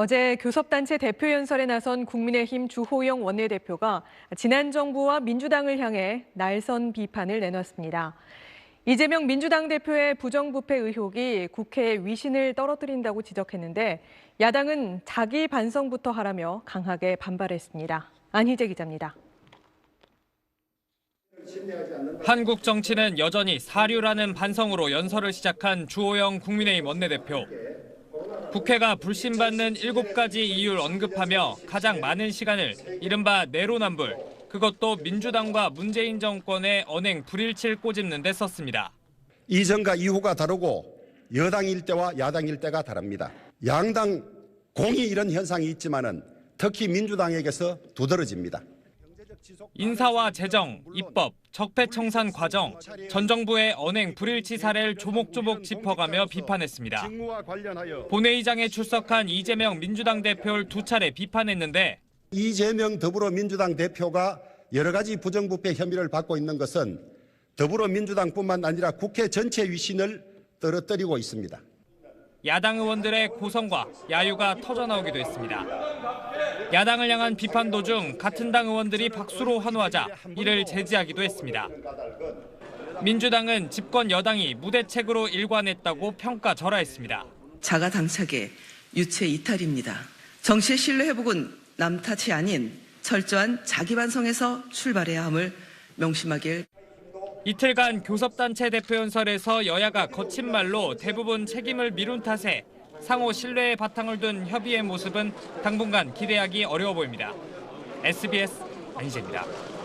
어제 교섭단체 대표연설에 나선 국민의힘 주호영 원내대표가 지난 정부와 민주당을 향해 날선 비판을 내놨습니다. 이재명 민주당 대표의 부정부패 의혹이 국회의 위신을 떨어뜨린다고 지적했는데 야당은 자기 반성부터 하라며 강하게 반발했습니다. 안희재 기자입니다. 한국 정치는 여전히 사류라는 반성으로 연설을 시작한 주호영 국민의힘 원내대표. 국회가 불신받는 일곱 가지 이유를 언급하며 가장 많은 시간을 이른바 내로남불, 그것도 민주당과 문재인 정권의 언행 불일치를 꼬집는 데 썼습니다. 이전과 이후가 다르고 여당일 때와 야당일 때가 다릅니다. 양당 공이 이런 현상이 있지만은 특히 민주당에게서 두드러집니다. 인사와 재정, 입법, 적폐청산 과정, 전 정부의 언행 불일치 사례를 조목조목 짚어가며 비판했습니다. 본회의장에 출석한 이재명 민주당 대표를 두 차례 비판했는데 이재명 더불어민주당 대표가 여러 가지 부정부패 혐의를 받고 있는 것은 더불어민주당뿐만 아니라 국회 전체 위신을 떨어뜨리고 있습니다. 야당 의원들의 고성과 야유가 터져나오기도 했습니다. 야당을 향한 비판 도중 같은 당 의원들이 박수로 환호하자 이를 제지하기도 했습니다. 민주당은 집권 여당이 무대책으로 일관했다고 평가절하했습니다. 자가 당착의 유체 이탈입니다. 정치의 신뢰 회복은 남 탓이 아닌 철저한 자기 반성에서 출발해야 함을 명심하길 이틀간 교섭단체 대표 연설에서 여야가 거친 말로 대부분 책임을 미룬 탓에 상호 신뢰의 바탕을 둔 협의의 모습은 당분간 기대하기 어려워 보입니다. SBS 안희재입니다.